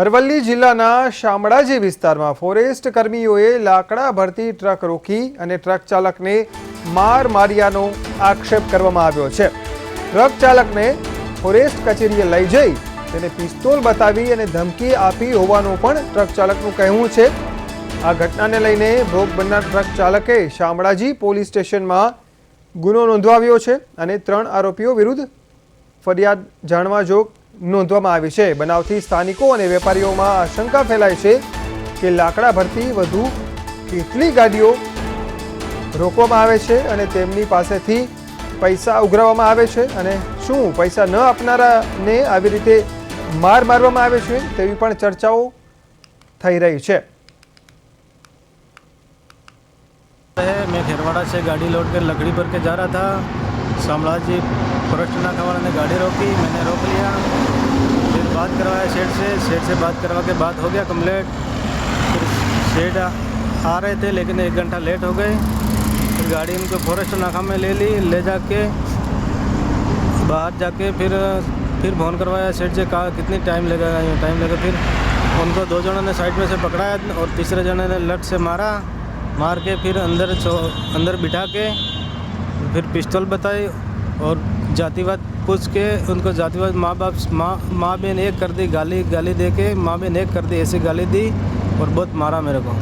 અરવલ્લી જિલ્લાના શામળાજી વિસ્તારમાં ફોરેસ્ટ કર્મીઓએ લાકડા ભરતી ટ્રક રોકી અને ટ્રક ચાલકને માર માર્યાનો આક્ષેપ કરવામાં આવ્યો છે. ટ્રક ચાલકને ફોરેસ્ટ કચેરીએ લઈ જઈ તેને પિસ્તોલ બતાવી અને ધમકી આપી હોવાનું પણ ટ્રક ચાલકનું કહેવું છે. આ ઘટનાને લઈને ભોગ બનનાર ટ્રક ચાલકે શામળાજી પોલીસ સ્ટેશનમાં ગુનો નોંધવાવ્યો છે અને ત્રણ આરોપીઓ વિરુદ્ધ ફરિયાદ જાણવા જોગ નોંધવામાં આવી છે બનાવથી સ્થાનિકો અને વેપારીઓમાં આશંકા ફેલાય છે કે લાકડા ભરતી વધુ કેટલી ગાડીઓ રોકવામાં આવે છે અને તેમની પાસેથી પૈસા ઉઘરાવવામાં આવે છે અને શું પૈસા ન આપનારાને આવી રીતે માર મારવામાં આવે છે તેવી પણ ચર્ચાઓ થઈ રહી છે है मैं खेरवाड़ा से गाड़ी लोड कर लकड़ी भर के जा रहा था शामलाजी फॉरेस्ट नाका वाला ने गाड़ी रोकी, मैंने रोक लिया। फिर बात करवाया सेठ से सेठ से बात करवा के बात हो गया कम्प्लेट फिर सेठ आ रहे थे, लेकिन एक घंटा लेट हो गए। फिर गाड़ी उनको फॉरेस्ट नाका में ले ली, ले जाके बाहर जाके फिर फिर फ़ोन करवाया सेठ से, कहा कितनी टाइम लगेगा टाइम लगेगा फिर उनको दो जनों ने साइड में से पकड़ाया और तीसरे जने ने लट से मारा। मार के फिर अंदर अंदर बिठा के फिर पिस्तौल बताई और जातिवाद पूछ के उनको जातिवाद माँ बाप, माँ माँ बहन एक कर दी, गाली गाली दे के माँ बहन एक कर दी, ऐसी गाली दी और बहुत मारा मेरे को।